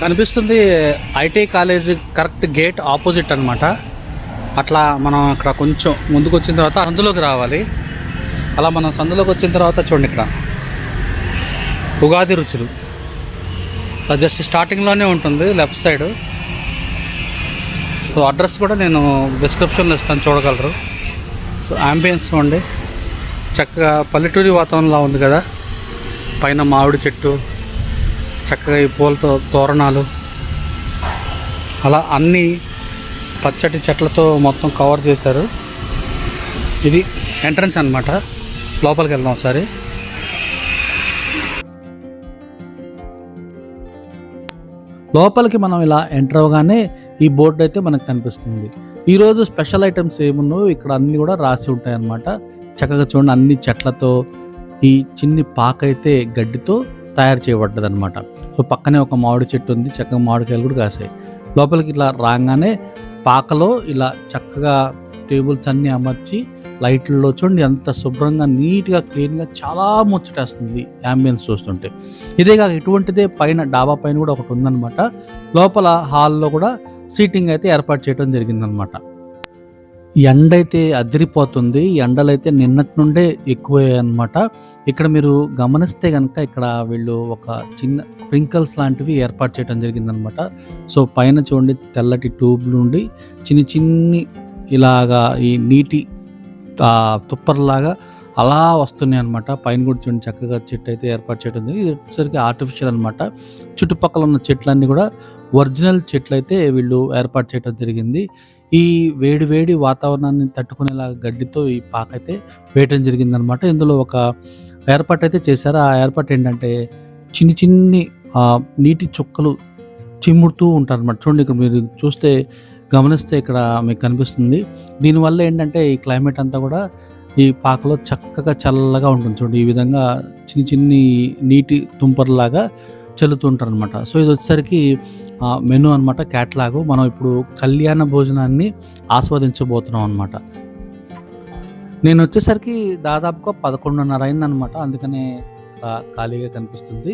కనిపిస్తుంది IT college correct gate opposite అనమాట అట్లా మనం ఇక్కడ కొంచెం ముందుకు వచ్చిన తర్వాత అందులోకి రావాలి. అలా మనం సందులోకి వచ్చిన తర్వాత చూడండి ఇక్కడ. ఉగాది రుచులు. జస్ట్ స్టార్టింగ్లోనే ఉంటుంది లెఫ్ట్ సైడ్. సో అడ్రస్ కూడా నేను డిస్క్రిప్షన్లో ఇస్తాను చూడగలరు. సో అంబియన్స్ చూడండి. చక్కగా పల్లెటూరి వాతావరణంలో ఉంది కదా. పైన మామిడి చెట్టు. చక్కగా ఈ పూలతో తోరణాలు. అలా అన్ని పచ్చటి చెట్లతో మొత్తం కవర్ చేశారు. ఇది ఎంట్రన్స్ అన్నమాట. లోపలికి వెళ్దాం ఒకసారి. లోపలికి మనం ఇలా ఎంటర్ అవ్వగానే ఈ బోర్డు అయితే మనకు కనిపిస్తుంది. ఈరోజు స్పెషల్ ఐటమ్స్ ఏమున్నాయో ఇక్కడ అన్నీ కూడా రాసి ఉంటాయి అన్నమాట చక్కగా చూడండి అన్ని చెట్లతో ఈ చిన్ని పాక అయితే గడ్డితో తయారు చేయబడ్డది అనమాట సో పక్కనే ఒక మామిడి చెట్టు ఉంది చక్కగా మామిడికాయలు కూడా కాసాయి. లోపలికి ఇట్లా రాగానే పాకలో ఇలా చక్కగా టేబుల్స్ అన్నీ అమర్చి లైట్లలో చూడండి ఎంత శుభ్రంగా నీట్గా క్లీన్గా చాలా ముచ్చటేస్తుంది అంబియన్స్ చూస్తుంటే. ఇదే కాక ఇటువంటిదే పైన డాబా పైన కూడా ఒకటి ఉందన్నమాట. లోపల హాల్లో కూడా సీటింగ్ అయితే ఏర్పాటు చేయడం జరిగిందనమాట ఎండ అయితే అదిరిపోతుంది. ఎండలు ఎండలైతే నిన్నటి నుండే ఎక్కువే అనమాట ఇక్కడ మీరు గమనిస్తే కనుక ఇక్కడ వీళ్ళు ఒక చిన్న స్ప్రింకల్స్ లాంటివి ఏర్పాటు చేయడం జరిగిందనమాట సో పైన చూడండి తెల్లటి ట్యూబ్ నుండి చిన్ని చిన్ని ఇలాగా ఈ నీటి తుప్పర్లాగా అలా వస్తున్నాయి అనమాట పైన కూడా చూడండి చక్కగా చెట్టు అయితే ఏర్పాటు చేయడం జరిగింది. ఇది వచ్చేసరికి ఆర్టిఫిషియల్ అనమాట చుట్టుపక్కల ఉన్న చెట్లన్నీ కూడా ఒరిజినల్ చెట్లు అయితే వీళ్ళు ఏర్పాటు చేయడం జరిగింది. ఈ వేడి వేడి వాతావరణాన్ని తట్టుకునేలా గడ్డితో ఈ పాక అయితే వేయటం జరిగిందనమాట ఇందులో ఒక ఏర్పాటు అయితే చేశారు. ఆ ఏర్పాటు ఏంటంటే చిన్ని చిన్ని నీటి చుక్కలు చిమ్ముడుతూ ఉంటారు అనమాట చూడండి ఇక్కడ మీరు చూస్తే గమనిస్తే ఇక్కడ మీకు కనిపిస్తుంది. దీనివల్ల ఏంటంటే ఈ క్లైమేట్ అంతా కూడా ఈ పాకలో చక్కగా చల్లగా ఉంటుంది. చూడండి ఈ విధంగా చిన్ని చిన్ని నీటి తుంపర్లాగా చల్లుతుంటారు అనమాట సో ఇది వచ్చేసరికి మెను అనమాట క్యాట్లాగ్. మనం ఇప్పుడు కళ్యాణ భోజనాన్ని ఆస్వాదించబోతున్నాం అనమాట నేను వచ్చేసరికి దాదాపుగా పదకొండున్నర అయిందనమాట అందుకనే ఖాళీగా కనిపిస్తుంది.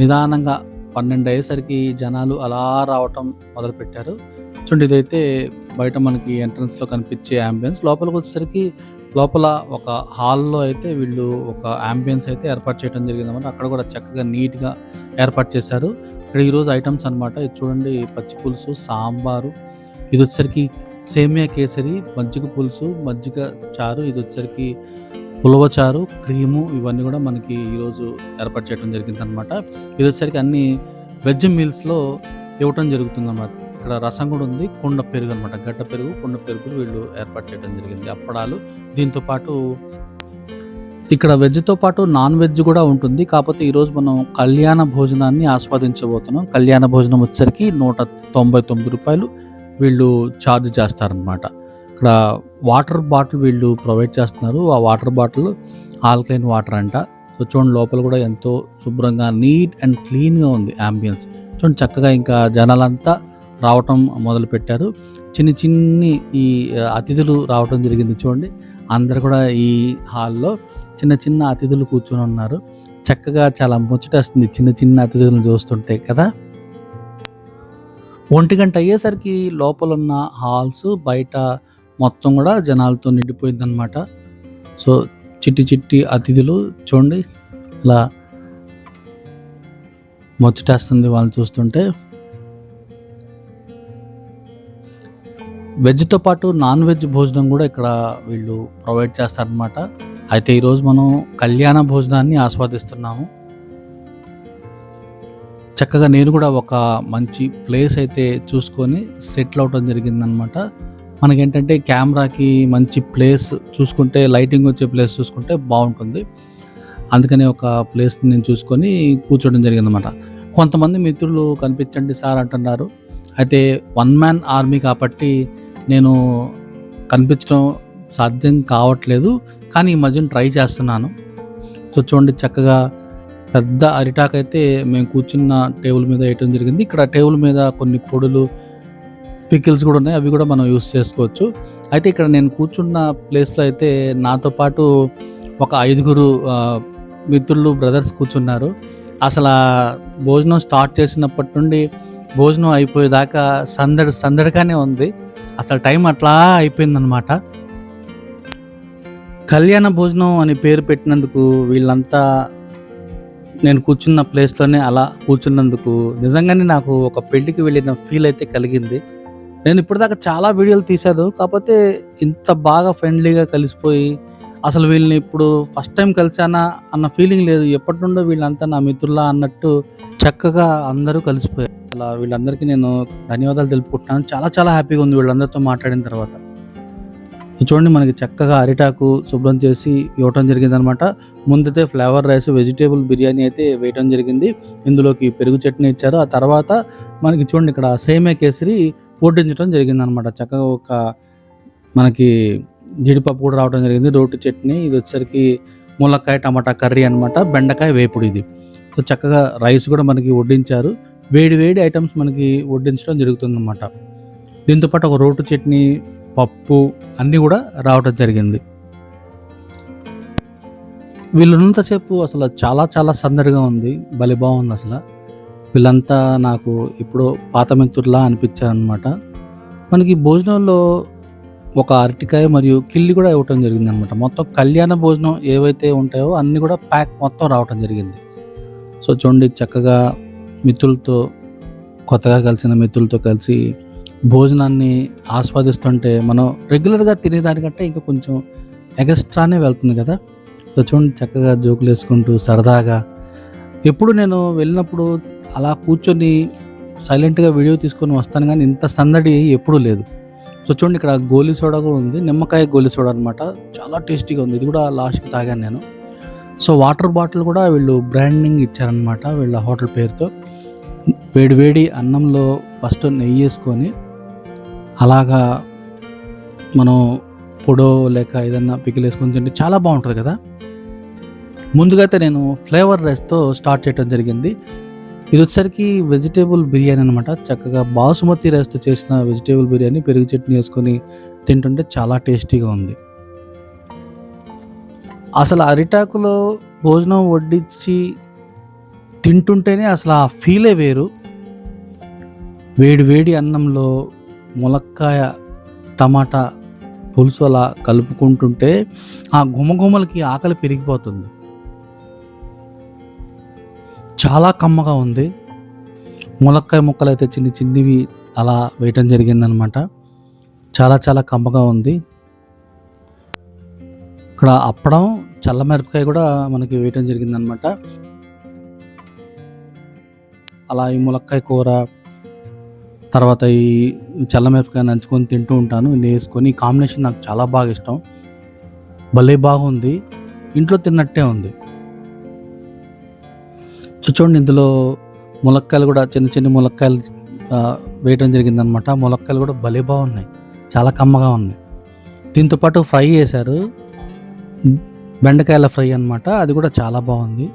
నిదానంగా పన్నెండు అయ్యేసరికి జనాలు అలా రావటం మొదలుపెట్టారు. చూడండి ఇదైతే బయట మనకి ఎంట్రన్స్లో కనిపించే అంబియన్స్. లోపలికి వచ్చేసరికి లోపల ఒక హాల్లో అయితే వీళ్ళు ఒక అంబియన్స్ అయితే ఏర్పాటు చేయడం జరిగిందన్నమాట. అక్కడ కూడా చక్కగా నీట్గా ఏర్పాటు చేశారు. ఇక్కడ ఈరోజు ఐటమ్స్ అనమాట ఇది చూడండి పచ్చి పులుసు సాంబారు. ఇది వచ్చేసరికి సేమియా కేసరి మజ్జిగ పులుసు మజ్జిగ చారు ఇది వచ్చేసరికి ఉలవచారు క్రీము ఇవన్నీ కూడా మనకి ఈరోజు ఏర్పాటు చేయడం జరిగిందనమాట ఇది వచ్చేసరికి అన్ని వెజ్ మీల్స్లో ఇవ్వటం జరుగుతుంది అన్నమాట ఇక్కడ రసం కూడా ఉంది. కుండ పెరుగు అనమాట గడ్డ పెరుగు కుండ పెరుగు వీళ్ళు ఏర్పాటు చేయడం జరిగింది. అప్పడాలు. దీంతో పాటు ఇక్కడ వెజ్తో పాటు నాన్ వెజ్ కూడా ఉంటుంది. కాకపోతే ఈరోజు మనం కళ్యాణ భోజనాన్ని ఆస్వాదించబోతున్నాం. కళ్యాణ భోజనం వచ్చేసరికి నూట తొంభై తొమ్మిది రూపాయలు వీళ్ళు ఛార్జ్ చేస్తారనమాట ఇక్కడ వాటర్ బాటిల్ వీళ్ళు ప్రొవైడ్ చేస్తున్నారు. ఆ వాటర్ బాటిల్ ఆల్కలైన్ వాటర్ అంట. సో చూడండి లోపల కూడా ఎంతో శుభ్రంగా నీట్ అండ్ క్లీన్గా ఉంది అంబియన్స్ చూడండి చక్కగా ఇంకా జనాలంతా రావటం మొదలుపెట్టారు. చిన్ని చిన్ని ఈ అతిథులు రావటం జరిగింది చూడండి. అందరు కూడా ఈ హాల్లో చిన్న చిన్న అతిథులు కూర్చొని ఉన్నారు. చక్కగా చాలా ముచ్చటేస్తుంది చిన్న చిన్న అతిథులను చూస్తుంటే కదా. ఒంటి గంట అయ్యేసరికి లోపల ఉన్న హాల్స్ బయట మొత్తం కూడా జనాలతో నిండిపోయిందనమాట సో చిట్టి చిట్టి అతిథులు చూడండి. ఇలా ముచ్చటేస్తుంది వాళ్ళని చూస్తుంటే. వెజ్తో పాటు నాన్ వెజ్ భోజనం కూడా ఇక్కడ వీళ్ళు ప్రొవైడ్ చేస్తారనమాట అయితే ఈరోజు మనం కళ్యాణ భోజనాన్ని ఆస్వాదిస్తున్నాము. చక్కగా నేను కూడా ఒక మంచి ప్లేస్ అయితే చూసుకొని సెటిల్ అవటం జరిగిందనమాట మనకేంటంటే కెమెరాకి మంచి ప్లేస్ చూసుకుంటే లైటింగ్ వచ్చే ప్లేస్ చూసుకుంటే బాగుంటుంది. అందుకనే ఒక ప్లేస్ నేను చూసుకొని కూర్చోవడం జరిగిందనమాట కొంతమంది మిత్రులు కనిపించండి సార్ అంటున్నారు. అయితే వన్ మ్యాన్ ఆర్మీ కాబట్టి నేను కనిపించడం సాధ్యం కావట్లేదు కానీ ఈ మధ్యన ట్రై చేస్తున్నాను. సో చూడండి చక్కగా పెద్ద అరిటాక్ అయితే మేము కూర్చున్న టేబుల్ మీద వేయటం జరిగింది. ఇక్కడ టేబుల్ మీద కొన్ని పొడులు పికిల్స్ కూడా ఉన్నాయి. అవి కూడా మనం యూస్ చేసుకోవచ్చు. అయితే ఇక్కడ నేను కూర్చున్న ప్లేస్లో అయితే నాతో పాటు ఒక ఐదుగురు మిత్రులు బ్రదర్స్ కూర్చున్నారు. అసలు భోజనం స్టార్ట్ చేసినప్పటి నుండి భోజనం అయిపోయేదాకా సందడి సందడిగానే ఉంది. అసలు టైం అట్లా అయిపోయిందనమాట కళ్యాణ భోజనం అని పేరు పెట్టినందుకు వీళ్ళంతా నేను కూర్చున్న ప్లేస్లోనే అలా కూర్చున్నందుకు నిజంగానే నాకు ఒక పెళ్ళికి వెళ్ళిన ఫీల్ అయితే కలిగింది. నేను ఇప్పటిదాకా చాలా వీడియోలు తీశాను కాకపోతే ఇంత బాగా ఫ్రెండ్లీగా కలిసిపోయి అసలు వీళ్ళని ఇప్పుడు ఫస్ట్ టైం కలిసానా అన్న ఫీలింగ్ లేదు. ఎప్పటి నుండో వీళ్ళంతా నా మిత్రులా అన్నట్టు చక్కగా అందరూ కలిసిపోయారు. అలా వీళ్ళందరికీ నేను ధన్యవాదాలు తెలుపుకుంటున్నాను. చాలా చాలా హ్యాపీగా ఉంది వీళ్ళందరితో మాట్లాడిన తర్వాత. చూడండి మనకి చక్కగా అరిటాకు శుభ్రం చేసి ఇవ్వటం జరిగింది అనమాట ముందైతే ఫ్లేవర్ రైస్ వెజిటేబుల్ బిర్యానీ అయితే వేయటం జరిగింది. ఇందులోకి పెరుగు చట్నీ ఇచ్చారు. ఆ తర్వాత మనకి చూడండి ఇక్కడ సేమే కేసరి వడ్డించడం జరిగింది అనమాట చక్కగా ఒక మనకి జీడిపప్పు కూడా రావడం జరిగింది. రోటి చట్నీ ఇది వచ్చేసరికి ములక్కాయ టమాటా కర్రీ అనమాట బెండకాయ వేపుడు ఇది. సో చక్కగా రైస్ కూడా మనకి వడ్డించారు. వేడి వేడి ఐటమ్స్ మనకి వడ్డించడం జరుగుతుంది అనమాట దీంతోపాటు ఒక రోటు చట్నీ పప్పు అన్నీ కూడా రావడం జరిగింది. వీళ్ళున్నంతసేపు అసలు చాలా చాలా సందడిగా ఉంది. భలే బాగుంది అసలు. వీళ్ళంతా నాకు ఇప్పుడు పాత మిత్రులా అనిపించారనమాట మనకి భోజనంలో ఒక అరటికాయ మరియు కిల్లి కూడా ఇవ్వటం జరిగింది అనమాట మొత్తం కళ్యాణ భోజనం ఏవైతే ఉంటాయో అన్నీ కూడా ప్యాక్ మొత్తం రావటం జరిగింది. సో చూడండి చక్కగా మిత్రులతో కొత్తగా కలిసిన మిత్రులతో కలిసి భోజనాన్ని ఆస్వాదిస్తుంటే మనం రెగ్యులర్గా తినేదానికంటే ఇంకా కొంచెం ఎగస్ట్రానే వెళ్తుంది కదా. సో చూడండి చక్కగా జోకులు వేసుకుంటూ సరదాగా ఎప్పుడు నేను వెళ్ళినప్పుడు అలా కూర్చొని సైలెంట్గా వీడియో తీసుకొని వస్తాను కానీ ఇంత సందడి ఎప్పుడూ లేదు. సో చూడండి ఇక్కడ గోలీ సోడా కూడా ఉంది. నిమ్మకాయ గోలీ సోడా అనమాట చాలా టేస్టీగా ఉంది. ఇది కూడా లాస్ట్కి తాగాను నేను. సో వాటర్ బాటిల్ కూడా వీళ్ళు బ్రాండింగ్ ఇచ్చారనమాట వీళ్ళ హోటల్ పేరుతో. వేడి వేడి అన్నంలో ఫస్ట్ నెయ్యి వేసుకొని అలాగా మనం పొడో లేక ఏదన్నా పికిల్ వేసుకొని తింటే చాలా బాగుంటుంది కదా. ముందుగా అయితే నేను ఫ్లేవర్ రైస్తో స్టార్ట్ చేయడం జరిగింది. ఇది వచ్చేసరికి వెజిటేబుల్ బిర్యానీ అనమాట చక్కగా బాసుమతి రైస్తో చేసిన వెజిటేబుల్ బిర్యానీ పెరుగు చట్నీ వేసుకొని తింటుంటే చాలా టేస్టీగా ఉంది. అసలు అరిటాకులో భోజనం వడ్డించి తింటుంటేనే అసలు ఆ ఫీలే వేరు. వేడి వేడి అన్నంలో ములక్కాయ టమాటా పులుసు అలా కలుపుకుంటుంటే ఆ గుమగుమలకి ఆకలి పెరిగిపోతుంది. చాలా కమ్మగా ఉంది. ములక్కాయ ముక్కలు అయితే చిన్ని చిన్నవి అలా వేయటం జరిగిందనమాట. చాలా చాలా కమ్మగా ఉంది. ఇక్కడ అప్పడం చల్లమిరపకాయ కూడా మనకి వేయటం జరిగిందనమాట. అలా ఈ ములక్కాయ కూర తర్వాత ఈ చల్లమిరపకాయ నంచుకొని తింటూ ఉంటాను. నేను వేసుకొని ఈ కాంబినేషన్ నాకు చాలా బాగా ఇష్టం. భలే బాగుంది. ఇంట్లో తిన్నట్టే ఉంది. సో చూడండి ఇందులో ములక్కాయలు కూడా చిన్న చిన్న ములక్కాయలు వేయడం వేయటం జరిగిందనమాట ములక్కాయలు కూడా భలే బాగున్నాయి. చాలా కమ్మగా ఉన్నాయి. దీంతో పాటు ఫ్రై చేశారు. బెండకాయల ఫ్రై అన్నమాట. అది కూడా చాలా బాగుంది.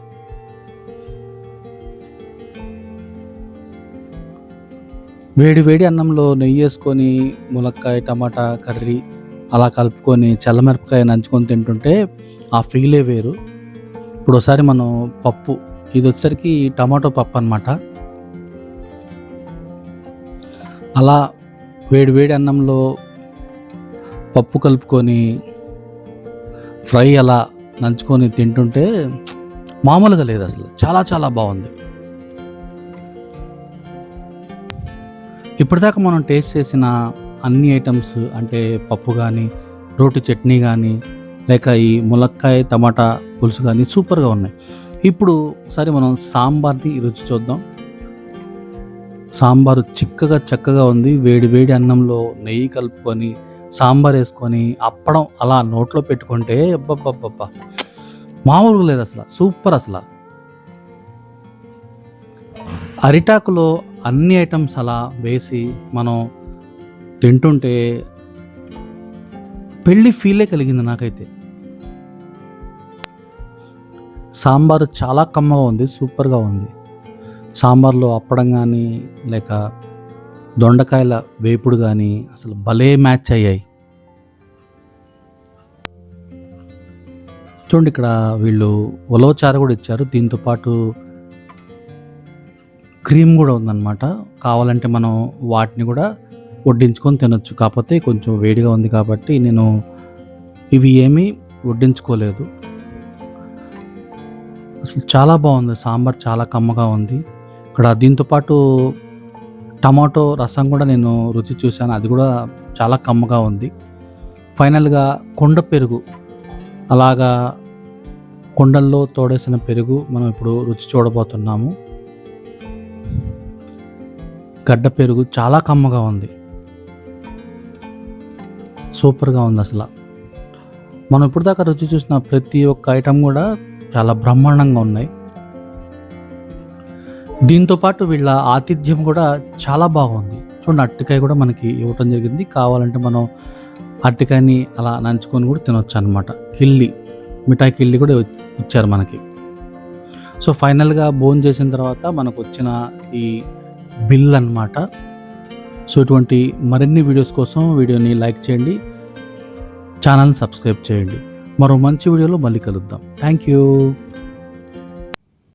వేడి వేడి అన్నంలో నెయ్యి వేసుకొని ములక్కాయ టమాటా కర్రీ అలా కలుపుకొని చల్లమిరపకాయ నంచుకొని తింటుంటే ఆ ఫీలే వేరు. ఇప్పుడు ఒకసారి మనం పప్పు ఇది వచ్చేసరికి టమాటో పప్పు అనమాట అలా వేడి వేడి అన్నంలో పప్పు కలుపుకొని ఫ్రై అలా నంచుకొని తింటుంటే మామూలుగా లేదు అసలు. చాలా చాలా బాగుంది. ఇప్పటిదాకా మనం టేస్ట్ చేసిన అన్ని ఐటమ్స్ అంటే పప్పు కానీ రోటి చట్నీ కానీ లేక ఈ ములక్కాయ టమాటా పులుసు కానీ సూపర్గా ఉన్నాయి. ఇప్పుడు సరే మనం సాంబార్ని రుచి చూద్దాం. సాంబారు చిక్కగా చక్కగా ఉంది. వేడి వేడి అన్నంలో నెయ్యి కలుపుకొని సాంబార్ వేసుకొని అప్పడం అలా నోట్లో పెట్టుకుంటే అబ్బబ్బబ్బబ్బా. మామూలుగా లేదు అసలు. సూపర్ అసలు. అరిటాకులో అన్ని ఐటమ్స్ అలా వేసి మనం తింటుంటే పెళ్ళి ఫీలే కలిగింది నాకైతే. సాంబార్ చాలా కమ్మగా ఉంది సూపర్గా ఉంది. సాంబార్లో అప్పడం కానీ లేక దొండకాయల వేపుడు కానీ అసలు భలే మ్యాచ్ అయ్యాయి. చూడండి ఇక్కడ వీళ్ళు ఉలవచారు కూడా ఇచ్చారు. దీంతో పాటు క్రీమ్ కూడా ఉందన్నమాట. కావాలంటే మనం వాటిని కూడా వడ్డించుకొని తినొచ్చు. కాకపోతే కొంచెం వేడిగా ఉంది కాబట్టి నేను ఇవి ఏమీ వడ్డించుకోలేదు. అసలు చాలా బాగుంది. సాంబార్ చాలా కమ్మగా ఉంది. ఇక్కడ దీంతో పాటు టమాటో రసం కూడా నేను రుచి చూశాను. అది కూడా చాలా కమ్మగా ఉంది. ఫైనల్గా కొండ పెరుగు. అలాగా కొండల్లో తోడేసిన పెరుగు మనం ఇప్పుడు రుచి చూడబోతున్నాము. గడ్డ పెరుగు చాలా కమ్మగా ఉంది. సూపర్గా ఉంది అసలు. మనం ఇప్పుడు దాకా రుచి చూసిన ప్రతి ఒక్క ఐటెం కూడా చాలా బ్రహ్మాండంగా ఉన్నాయి. దీంతో పాటు వీళ్ళ ఆతిథ్యం కూడా చాలా బాగుంది. చూడండి అట్టికాయ కూడా మనకి ఇవ్వటం జరిగింది. కావాలంటే మనం అట్టికాయని అలా నంచుకొని కూడా తినొచ్చు అనమాట కిల్లి మిఠాయి కిల్లి కూడా ఇచ్చారు మనకి. సో ఫైనల్గా బోన్ చేసిన తర్వాత మనకు వచ్చిన ఈ బిల్ అన్నమాట. సో ఇటువంటి మరిన్ని వీడియోస్ కోసం వీడియోని లైక్ చేయండి. ఛానల్ని సబ్స్క్రైబ్ చేయండి. మరో మంచి వీడియోలో మళ్ళీ కలుద్దాం. Thank you